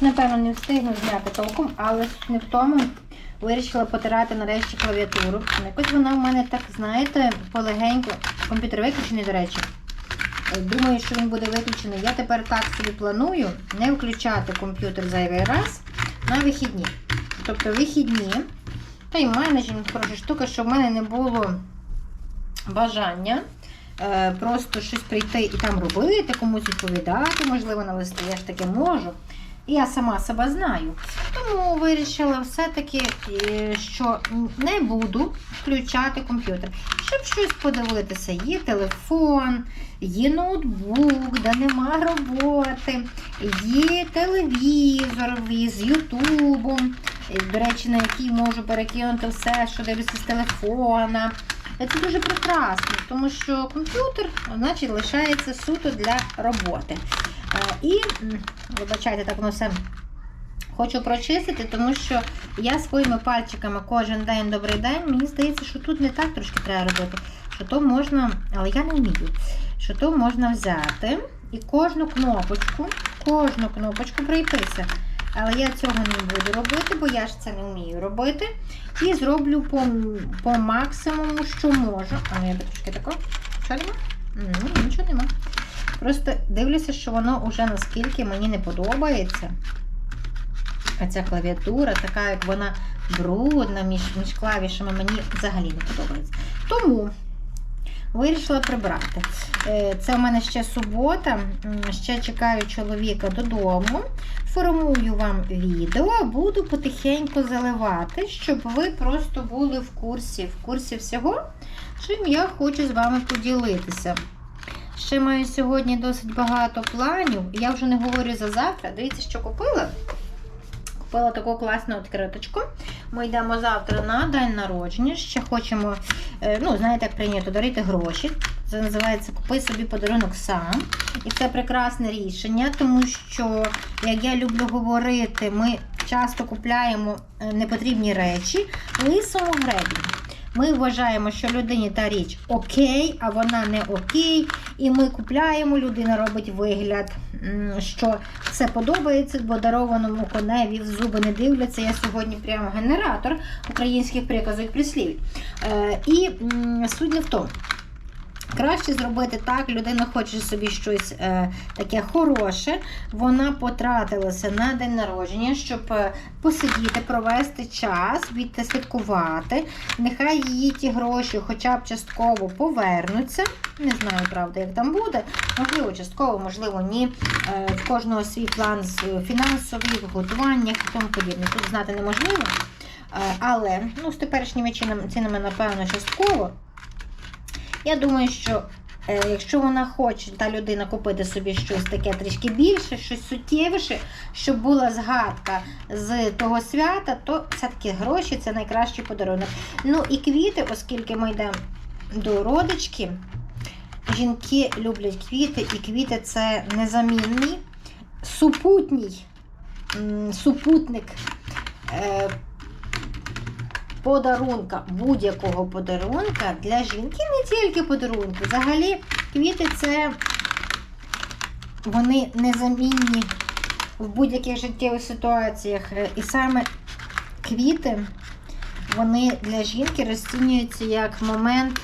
Напевно, не встигну зняти толком, але не в тому. Вирішила потирати нарешті клавіатуру. Якось вона в мене так, знаєте, полегенько. Комп'ютер виключений, до речі. Думаю, що він буде виключений. Я тепер так собі планую не включати комп'ютер зайвий раз на вихідні. Тобто вихідні. Та й менеджмент хороша штука, щоб в мене не було бажання е, просто щось прийти і там робити, комусь відповідати, можливо, на листи. Я ж таке можу. Я сама себе знаю. Тому вирішила все-таки, е, що не буду включати комп'ютер. Щоб щось подивитися, є телефон, є ноутбук, де нема роботи, є телевізор з Ютубом, е, до речі, на який можу перекинути все, що дивлюся з телефона. Це дуже прекрасно, тому що комп'ютер значить, лишається суто для роботи. Е, І, вибачайте, так воно все хочу прочистити, тому що я своїми пальчиками кожен день добрий день. Мені здається, що тут не так трошки треба робити. Що то можна, але я не вмію, що то можна взяти і кожну кнопочку, кожну кнопочку пройтися. Але я цього не буду робити, бо я ж це не вмію робити. І зроблю по, по максимуму, що можу. А ну я трошки тако. Що нема? М, Нічого нема. Просто дивлюся, що воно вже наскільки мені не подобається. А ця клавіатура, така як вона брудна між, між клавішами, мені взагалі не подобається. Тому вирішила прибрати. Е, Це у мене ще субота. Ще чекаю чоловіка додому. Формую вам відео, буду потихеньку заливати, щоб ви просто були в курсі, в курсі всього, чим я хочу з вами поділитися. Ще маю сьогодні досить багато планів. Я вже не говорю за завтра. Дивіться, що купила. Купила таку класну відкриточку. Ми йдемо завтра на день народження. Ще хочемо, е, ну, знаєте, як прийнято дарити гроші. Це називається Купи собі подарунок сам. І це прекрасне рішення, тому що, як я люблю говорити, ми часто купляємо е, непотрібні речі лисому гребі. Ми вважаємо, що людині та річ окей, а вона не окей. І ми купляємо, людина робить вигляд, що все подобається подарованому коневі, в зуби не дивляться. Я сьогодні прямо генератор українських приказок прислів. Е, і суддя в тому. Краще зробити так, людина хоче собі щось е, таке хороше. Вона потратилася на день народження, щоб е, посидіти, провести час, відсвяткувати. Нехай її ті гроші хоча б частково повернуться. Не знаю, правда, як там буде. Можливо, частково, можливо, ні. Е, в кожного свій план з фінансових, готуваннях і тому подібне. Тут знати неможливо. Е, але ну, з теперішніми цінами, напевно, частково. Я думаю, що е, якщо вона хоче, та людина купити собі щось таке трішки більше, щось суттєвіше, щоб була згадка з того свята, то все-таки гроші це найкращий подарунок. Ну і квіти, оскільки ми йдемо до родички, жінки люблять квіти, і квіти це незамінний, супутній, супутник. Подарунка, будь-якого подарунка для жінки, не тільки подарунки. Взагалі, квіти це вони незамінні в будь-яких життєвих ситуаціях. І саме квіти, вони для жінки розцінюються як момент.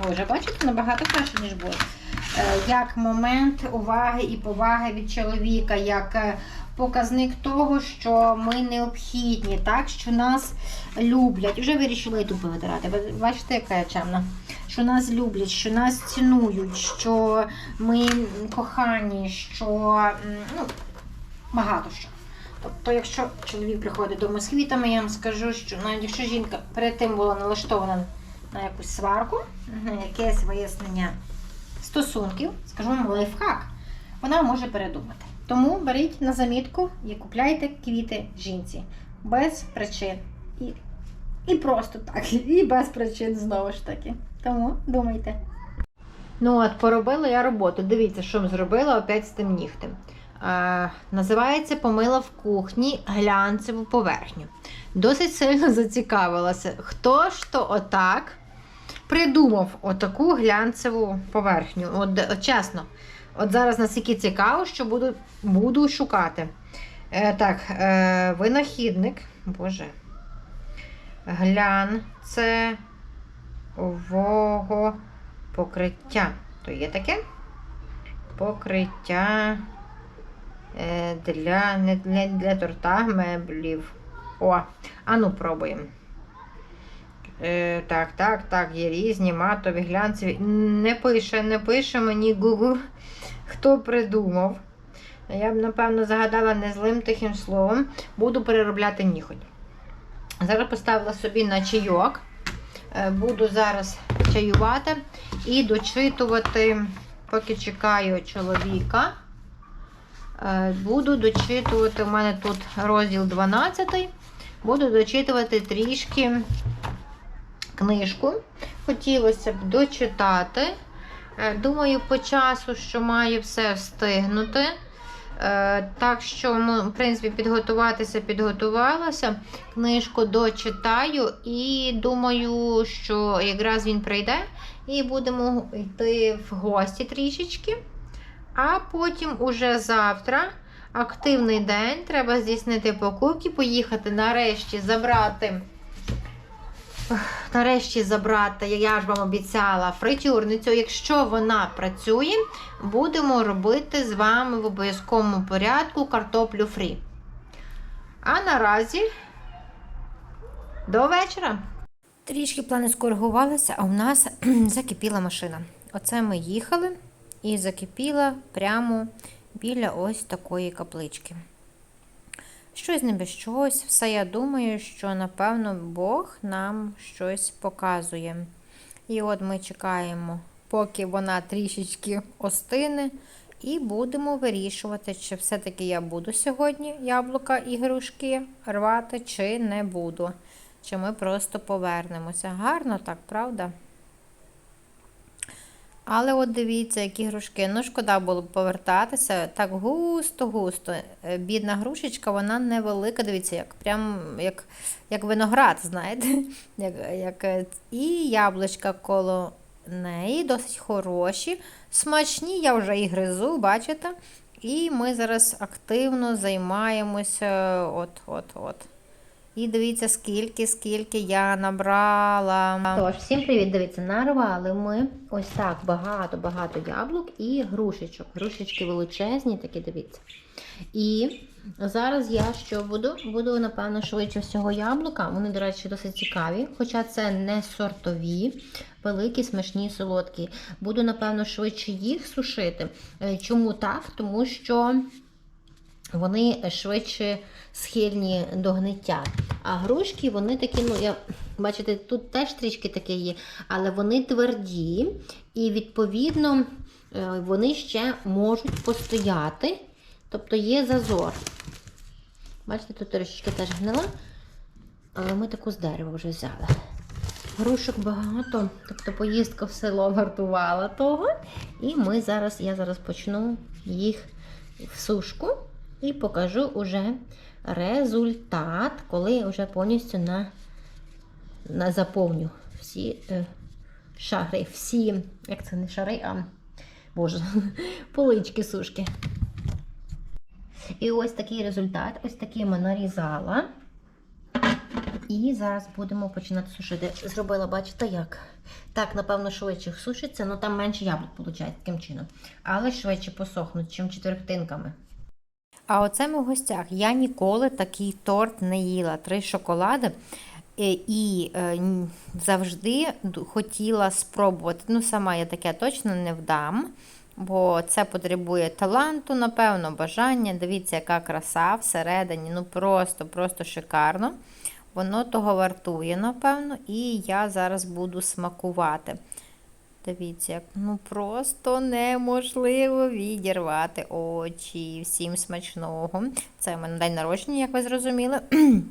О, вже бачите, набагато краще, ніж було. Е, Як момент уваги і поваги від чоловіка, як е, показник того, що ми необхідні, так, що нас люблять. Вже вирішила і тут повитирати. Бачите, яка я чемна? Що нас люблять, що нас цінують, що ми кохані, що ну, багато що. Тобто, якщо чоловік приходить додому з я вам скажу, що навіть якщо жінка перед тим була налаштована на якусь сварку, на якесь вияснення стосунків, скажу вам лайфхак, вона може передумати. Тому беріть на замітку і купляйте квіти жінці без причин. І, і просто так, і без причин знову ж таки. Тому думайте. Ну от, поробила я роботу. Дивіться, що зробила опять з тим нігтем. Е, називається помила в кухні глянцеву поверхню. Досить сильно зацікавилася, хто ж то отак придумав отаку глянцеву поверхню. От, чесно, От зараз настільки цікаво, що буду, буду шукати. Е, так, е, винахідник. Боже. Глянцевого покриття. То є таке? Покриття е, для, не для, для торта меблів. О, а ну пробуємо. Е, так, так, так, є різні матові, глянцеві. Не пише, не пише мені Google, хто придумав. Я б, напевно, загадала не злим тихим словом. Буду переробляти ніхоть. Зараз поставила собі на чайок. Е, Буду зараз чаювати і дочитувати, поки чекаю чоловіка. Е, Буду дочитувати, у мене тут розділ 12. Буду дочитувати трішки книжку. Хотілося б дочитати. Е, Думаю, по часу, що маю все встигнути. Е, Так що, ну, в принципі, підготуватися, підготувалася. Книжку дочитаю і думаю, що якраз він прийде і будемо йти в гості трішечки. А потім уже завтра активний день. Треба здійснити покупки, поїхати нарешті забрати. Нарешті забрати, я ж вам обіцяла, фритюрницю. Якщо вона працює, будемо робити з вами в обов'язковому порядку картоплю фрі. А наразі до вечора. Трішки плани скоригувалися, а у нас закипіла машина. Оце ми їхали і закипіла прямо біля ось такої каплички. Щось не без щось, все я думаю, що напевно Бог нам щось показує. І от ми чекаємо, поки вона трішечки остине, і будемо вирішувати, чи все-таки я буду сьогодні яблука і грушки рвати, чи не буду. Чи ми просто повернемося. Гарно так, правда? Але от дивіться, які грушки. Ну, шкода було б повертатися. Так густо-густо. Е, Бідна грушечка, вона невелика. Дивіться, як прям як, як виноград, знаєте. Як, як... е, І яблучка коло неї досить хороші. Смачні, я вже і гризу, бачите? І ми зараз активно займаємося. От-от-от. І дивіться, скільки, скільки я набрала. Тож, всім привіт! Дивіться, нарвали ми ось так багато-багато яблук і грушечок. Грушечки величезні, такі дивіться. І зараз я що буду? Буду, напевно, швидше всього яблука. Вони, до речі, досить цікаві, хоча це не сортові, великі, смачні, солодкі. Буду, напевно, швидше їх сушити. Е, Чому так? Тому що. Вони швидше схильні до гниття. А грушки, вони такі, ну, я, бачите, тут теж трішки таке є, але вони тверді, і, відповідно, е, вони ще можуть постояти. Тобто є зазор. Бачите, тут трошечки теж гнила, але ми таку з дерева вже взяли. Грушок багато, тобто поїздка в село вартувала того. І ми зараз, я зараз почну їх в сушку. І покажу уже результат, коли вже повністю на, на заповню всі е, шари, всі, як це не шари, а боже, полички сушки. І ось такий результат. Ось такий ми нарізала. І зараз будемо починати сушити. Зробила, бачите, як? Так, напевно, швидше сушиться, але там менше яблук виходить таким чином. Але швидше посохнуть, чим четвертинками. А оце ми в гостях. Я ніколи такий торт не їла. Три шоколади. Е, І е, завжди хотіла спробувати. Ну, сама я таке точно не вдам, бо це потребує таланту, напевно, бажання. Дивіться, яка краса всередині. Ну просто, просто шикарно. Воно того вартує, напевно, і я зараз буду смакувати. Дивіться, ну просто неможливо відірвати очі. Всім смачного. Це в мене день народження, як ви зрозуміли.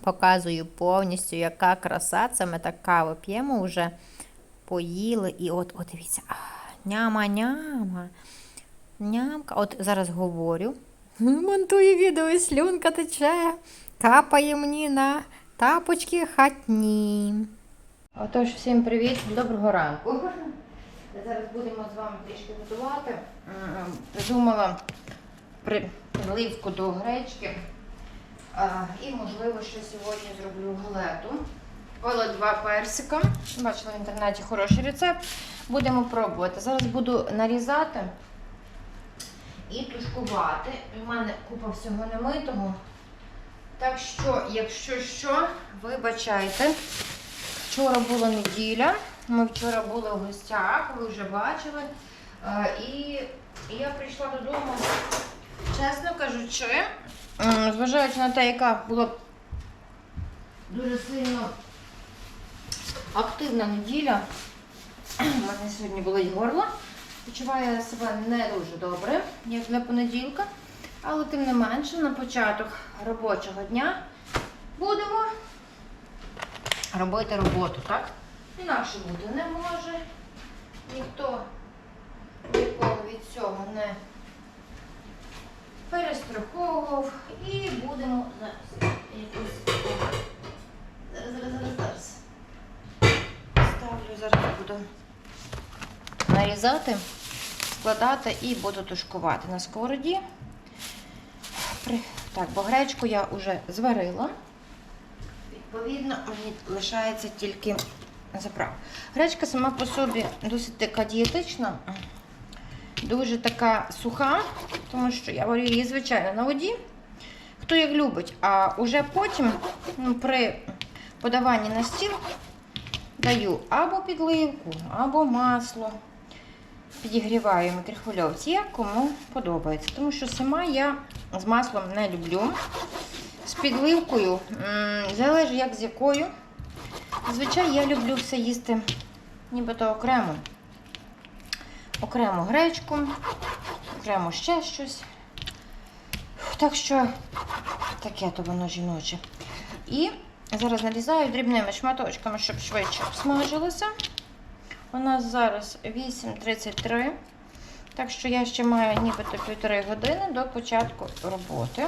Показую повністю, яка краса. Це ми так каву п'ємо, вже поїли. І от, от дивіться, а, няма-няма. Нямка. От зараз говорю. Монтую відео, і слюнка тече. Капає мені на тапочки хатні. Отож, всім привіт, доброго ранку. Зараз будемо з вами трішки готувати. Придумала приливку до гречки. І, можливо, ще сьогодні зроблю галету. Купила два персика. Бачила в інтернеті хороший рецепт. Будемо пробувати. Зараз буду нарізати і тушкувати. У мене купа всього немитого. Так що, якщо що, вибачайте. Вчора була неділя. Ми вчора були в гостях, ви вже бачили. Е, І я прийшла додому, чесно кажучи, зважаючи на те, яка була дуже сильно активна неділя. У мене сьогодні болить горло. Почуваю себе не дуже добре, як для понеділка. Але тим не менше, на початок робочого дня будемо робити роботу, так? Інакше бути не може. Ніхто нікого від цього не перестраховував. І будемо зараз. Ставлю, зараз буду нарізати, складати і буду тушкувати на сковороді. Так, бо гречку я вже зварила. Відповідно, лишається тільки заправ. Гречка сама по собі досить така дієтична, дуже така суха, тому що я варю її, звичайно, на воді. Хто як любить, а вже потім ну, при подаванні на стіл даю або підливку, або масло. Підігріваю в мікрохвильовці, як кому подобається. Тому що сама я з маслом не люблю. З підливкою залежить як з якою. Зазвичай я люблю все їсти нібито окремо. Окремо гречку, окремо ще щось. Так що таке то воно жіноче. І зараз нарізаю дрібними шматочками, щоб швидше смажилося. У нас зараз 8.33. Так що я ще маю нібито півтори години до початку роботи.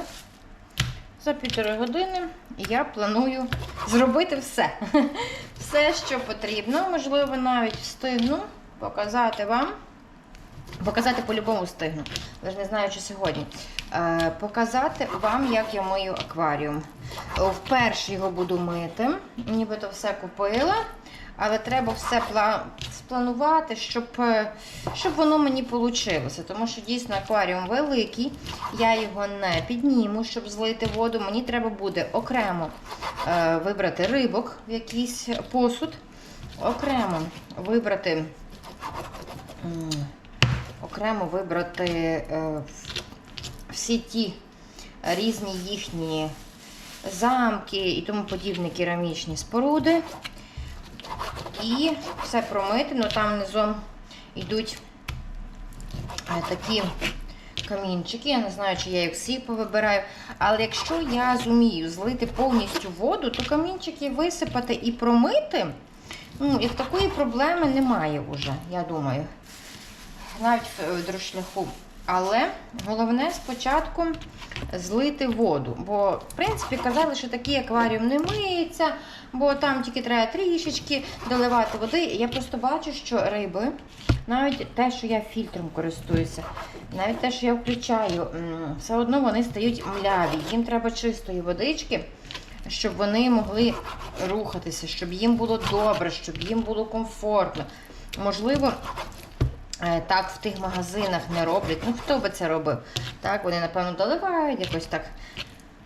За півтори години я планую зробити все. Все, що потрібно. Можливо, навіть встигну показати вам. Показати по-любому встигну. Лише не знаю, чи сьогодні. Е, показати вам, як я мию акваріум. Вперше його буду мити. Нібито все купила. Але треба все спланувати, щоб, е, щоб воно мені вийшло. Тому що дійсно акваріум великий. Я його не підніму, щоб злити воду. Мені треба буде окремо е, вибрати рибок в якийсь посуд, окремо вибрати. Окремо вибрати е, всі ті різні їхні замки і тому подібні керамічні споруди. І все промити, ну там низом йдуть е, такі камінчики. Я не знаю, чи я їх всі повибираю. Але якщо я зумію злити повністю воду, то камінчики висипати і промити, ну, як такої проблеми немає вже, я думаю. Навіть в дрошляху. Але головне спочатку злити воду. Бо, в принципі, казали, що такий акваріум не миється, бо там тільки треба трішечки доливати води. Я просто бачу, що риби, навіть те, що я фільтром користуюся, навіть те, що я включаю, все одно вони стають мляві. Їм треба чистої водички, щоб вони могли рухатися, щоб їм було добре, щоб їм було комфортно. Можливо, Так в тих магазинах не роблять. Ну хто би це робив? Так, вони, напевно, доливають якось так.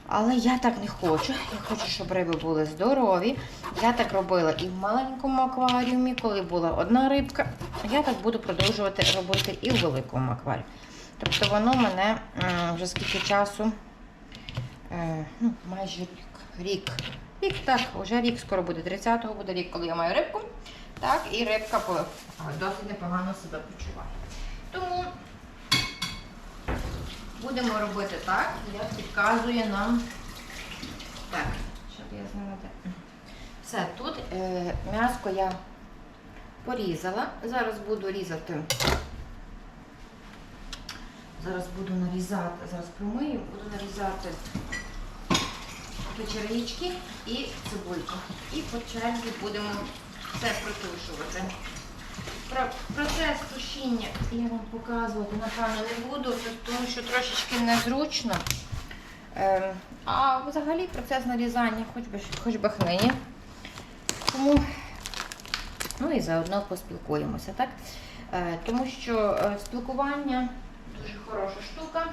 Але я так не хочу. Я хочу, щоб риби були здорові. Я так робила і в маленькому акваріумі, коли була одна рибка. Я так буду продовжувати робити і в великому акваріумі. Тобто воно мене вже скільки часу, е, ну, майже рік. Рік. Рік, так, вже рік скоро буде. 30-го буде рік, коли я маю рибку. Так, і рибка досить непогано себе почуває. Тому будемо робити так, як підказує нам. Так, щоб я знала. Все, тут е, м'яско я порізала. Зараз буду різати. Зараз буду нарізати, зараз промию, буду нарізати печерички і цибульку. І по черзі будемо все протушувати. про процес сушіння я вам показувати, напевно, не буду, тому що трошечки незручно. Ем, а взагалі процес нарізання хоч би, хоч би хнині. Тому, ну і заодно поспілкуємося, так? Е, тому що е, спілкування дуже хороша штука.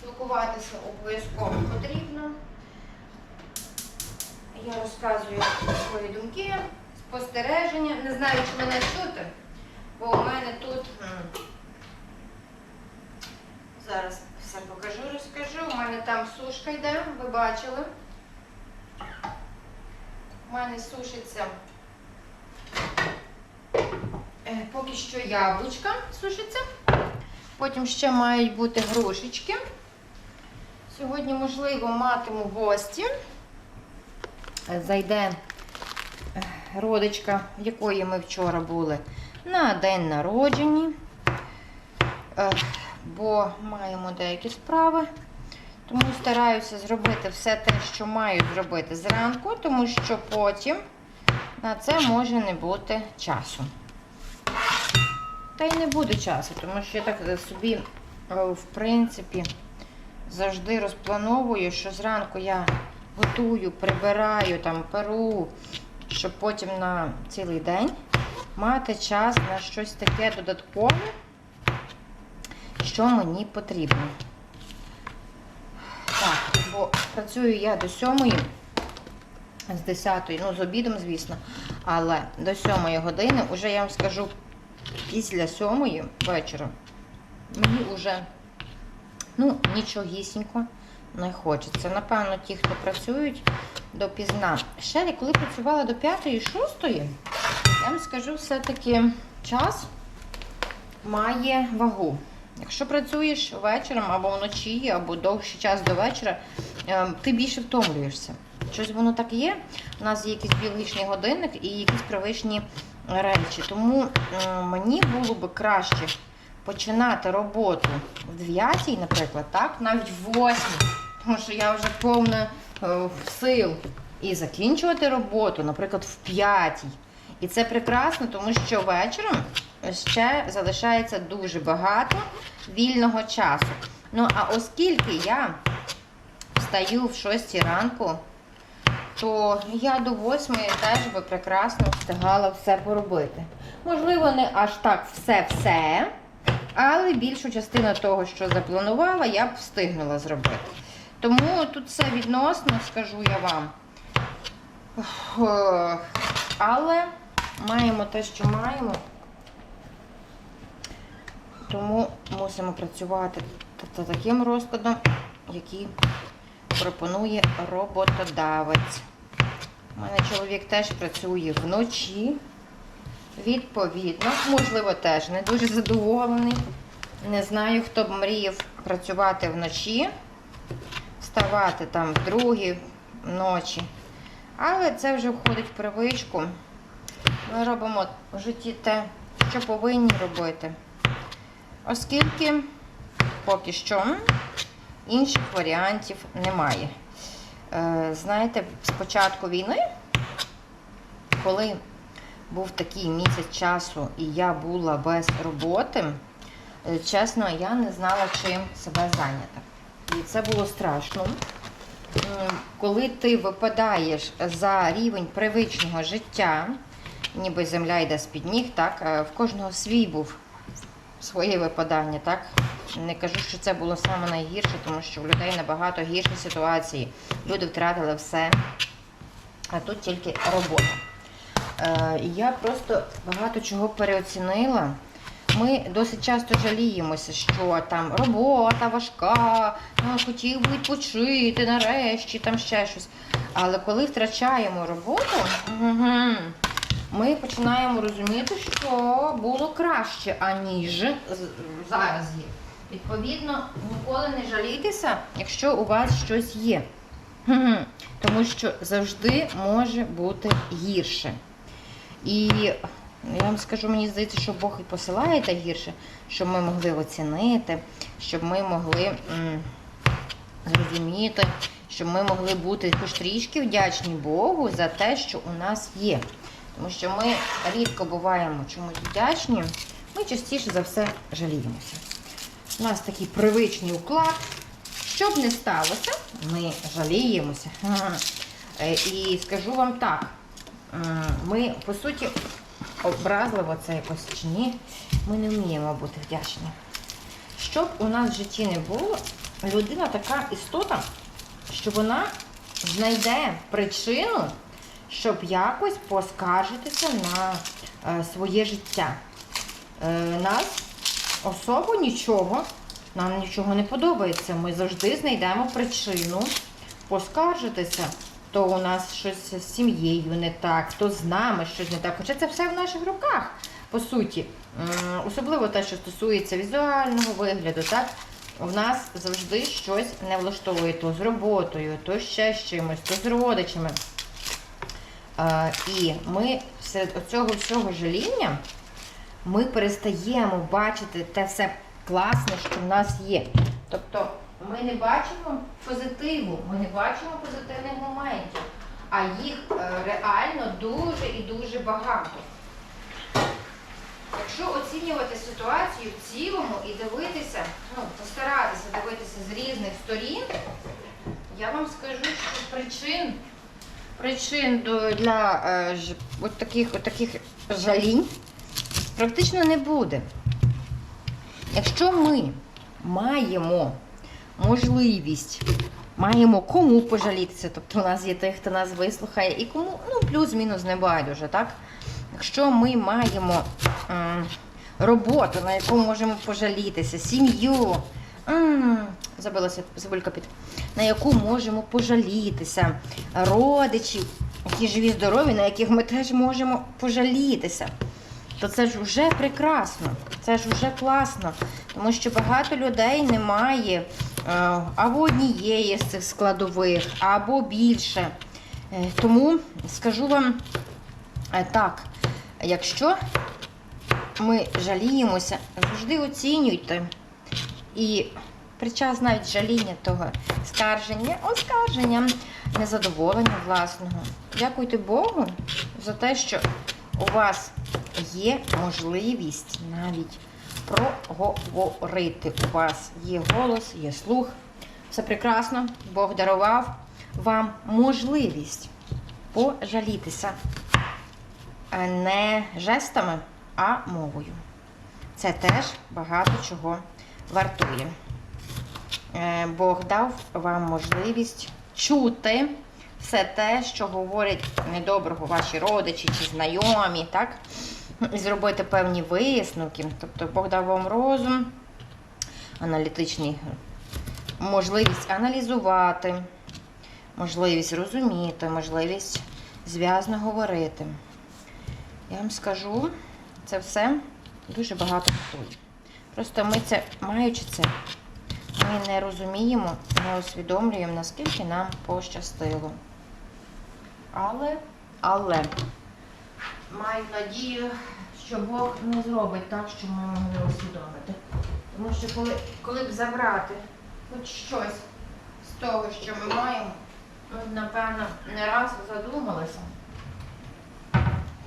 Спілкуватися обов'язково потрібно. Я розказую свої думки, спостереження. Не знаю, чи мене чути, бо у мене тут зараз все покажу, розкажу. У мене там сушка йде, ви бачили. У мене сушиться е, поки що яблучка сушиться. Потім ще мають бути грушечки. Сьогодні, можливо, матиму гості. Зайде родичка, якої ми вчора були на день народження. Е, Бо маємо деякі справи. Тому стараюся зробити все те, що маю зробити зранку, тому що потім на це може не бути часу. Та й не буде часу, тому що я так собі, е, в принципі, завжди розплановую, що зранку я готую, прибираю, там, перу, щоб потім на цілий день мати час на щось таке додаткове, що мені потрібно. Так, бо працюю я до сьомої, з 10, ну з обідом, звісно, але до 7 години, вже я вам скажу, після 7 вечора мені вже ну, нічогісінько не хочеться. Напевно, ті, хто працюють допізна. Ще коли працювала до 5-6, я вам скажу, все-таки час має вагу. Якщо працюєш вечором або вночі, або довший час до вечора, е, ти більше втомлюєшся. Щось воно так є. У нас є якийсь біологічний годинник і якісь привичні речі. Тому е, мені було би краще починати роботу в 9, наприклад, так, навіть в 8, тому що я вже повна е, сил. І закінчувати роботу, наприклад, в 5. І це прекрасно, тому що вечором ще залишається дуже багато вільного часу. Ну, а оскільки я встаю в 6 ранку, то я до 8 теж би прекрасно встигала все поробити. Можливо, не аж так все-все, але більшу частину того, що запланувала, я б встигнула зробити. Тому тут все відносно, скажу я вам. Але маємо те, що маємо. Тому мусимо працювати та таким розкладом, який пропонує роботодавець. У мене чоловік теж працює вночі. Відповідно, можливо, теж не дуже задоволений. Не знаю, хто б мріяв працювати вночі, вставати там в другій ночі. Але це вже входить в привичку. Ми робимо в житті те, що повинні робити. Оскільки поки що інших варіантів немає. Е, знаєте, з початку війни, коли був такий місяць часу і я була без роботи, е, чесно, я не знала, чим себе зайняти. І це було страшно. Коли ти випадаєш за рівень привичного життя, ніби земля йде з-під ніг, так, е, в кожного свій був своє випадання, так? Не кажу, що це було саме найгірше, тому що в людей набагато гірші ситуації. Люди втратили все, а тут тільки робота. Е, я просто багато чого переоцінила. Ми досить часто жаліємося, що там робота важка, а, хотів би відпочити нарешті, там ще щось. Але коли втрачаємо роботу, ми починаємо розуміти, що було краще, аніж зараз є. Відповідно, ніколи не жалійтеся, якщо у вас щось є. Тому що завжди може бути гірше. І я вам скажу, мені здається, що Бог і посилає те гірше, щоб ми могли оцінити, щоб ми могли зрозуміти, щоб ми могли бути хоч трішки вдячні Богу за те, що у нас є. Тому що ми рідко буваємо чомусь вдячні, ми частіше за все жаліємося. У нас такий привичний уклад. Що б не сталося, ми жаліємося. Е, І скажу вам так, ми, по суті, образливо це якось чи ні, ми не вміємо бути вдячні. Щоб у нас в житті не було, людина така істота, що вона знайде причину, щоб якось поскаржитися на е, своє життя. Е, нас особо нічого, нам нічого не подобається. Ми завжди знайдемо причину поскаржитися. То у нас щось з сім'єю не так, то з нами щось не так. Хоча це все в наших руках, по суті. Особливо те, що стосується візуального вигляду, так? У нас завжди щось не влаштовує то з роботою, то ще з чимось, то з родичами. І ми серед оцього всього жаління ми перестаємо бачити те все класне, що в нас є. Тобто ми не бачимо позитиву, ми не бачимо позитивних моментів, а їх е, реально дуже і дуже багато. Якщо оцінювати ситуацію в цілому і дивитися, ну, постаратися дивитися з різних сторін, я вам скажу, що причин, причин для е, ж, от таких, от таких жалінь практично не буде. Якщо ми маємо можливість, маємо кому пожалітися, тобто у нас є тих, хто нас вислухає, і кому ну, плюс-мінус не байдуже, так? Якщо ми маємо м, роботу, на яку можемо пожалітися, сім'ю, забилася забулька під, на яку можемо пожалітися, родичів, які живі, здорові, на яких ми теж можемо пожалітися то це ж вже прекрасно, це ж вже класно. Тому що багато людей не має е, або однієї з цих складових, або більше. Е, Тому скажу вам е, так, якщо ми жаліємося, завжди оцінюйте. І під час навіть жаління того скарження, оскарження, незадоволення власного. Дякуйте Богу за те, що у вас є можливість навіть проговорити. У вас є голос, є слух. Все прекрасно. Бог дарував вам можливість пожалітися Е, не жестами, а мовою. Це теж багато чого вартує. Е, Бог дав вам можливість чути все те, що говорять недоброго ваші родичі чи знайомі, так? Зробити певні висновки. Тобто Бог дав вам розум, аналітичний, можливість аналізувати, можливість розуміти, можливість зв'язно говорити. Я вам скажу, це все дуже багато вартує. Просто ми це, маючи це, ми не розуміємо, не усвідомлюємо, наскільки нам пощастило. Але, але маю надію, що Бог не зробить так, що ми могли усвідомити. Тому що коли, коли б забрати хоч щось з того, що ми маємо, ми б, напевно, не раз задумалися,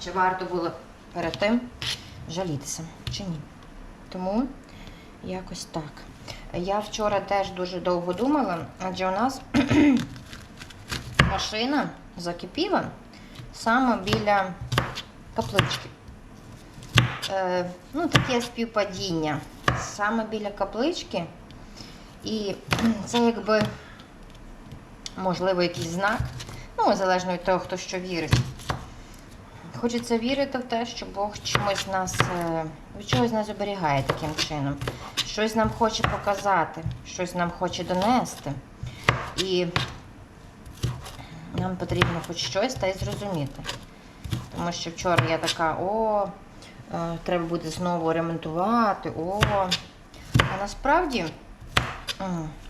чи варто було перед тим жалітися, чи ні. Тому якось так. Я вчора теж дуже довго думала, адже у нас машина закипіла саме біля каплички. Е, ну, таке співпадіння. Саме біля каплички. І це якби, можливо, якийсь знак. Ну, залежно від того, хто що вірить. Хочеться вірити в те, що Бог чомусь нас е, від чогось нас оберігає таким чином. Щось нам хоче показати, щось нам хоче донести. І нам потрібно хоч щось та й зрозуміти. Тому що вчора я така, о, е, треба буде знову ремонтувати, о. А насправді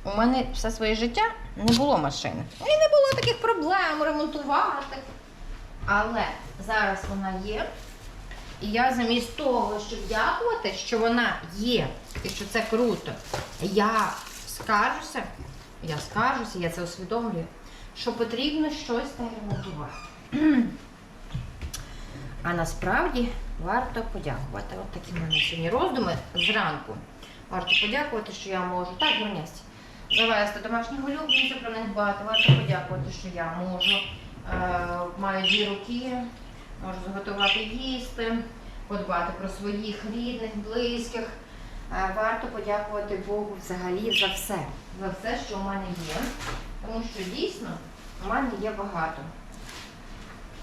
у мене все своє життя не було машини. І не було таких проблем ремонтувати. Але зараз вона є. І я замість того, щоб дякувати, що вона є і що це круто, я скаржуся, я скаржуся, я це усвідомлюю, що потрібно щось ремонтувати. А насправді варто подякувати. От такі в мене сьогодні роздуми зранку. Варто подякувати, що я можу. Так, Горнясть, завести домашніх улюбленців, про них дбати. Варто подякувати, що я можу. Е, маю дві руки, можу заготувати їсти, подбати про своїх рідних, близьких. Е, Варто подякувати Богу взагалі за все. За все, що у мене є. Тому що дійсно у мене є багато.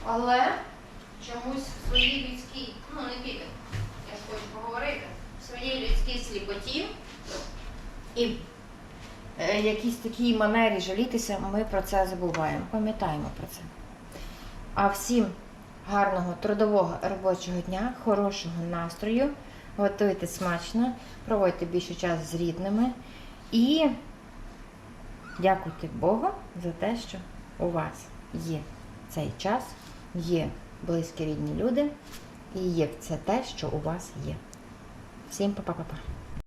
Але чомусь в своїй людській, ну не тільки, я ж хочу поговорити, в своїй людській сліпоті. І е, якійсь такій манері жалітися, ми про це забуваємо. Пам'ятаємо про це. А всім гарного трудового робочого дня, хорошого настрою, готуйте смачно, проводьте більше часу з рідними. І дякуйте Богу за те, що у вас є цей час, є близькі рідні люди і є це те, що у вас є. Всім па-па-па-па.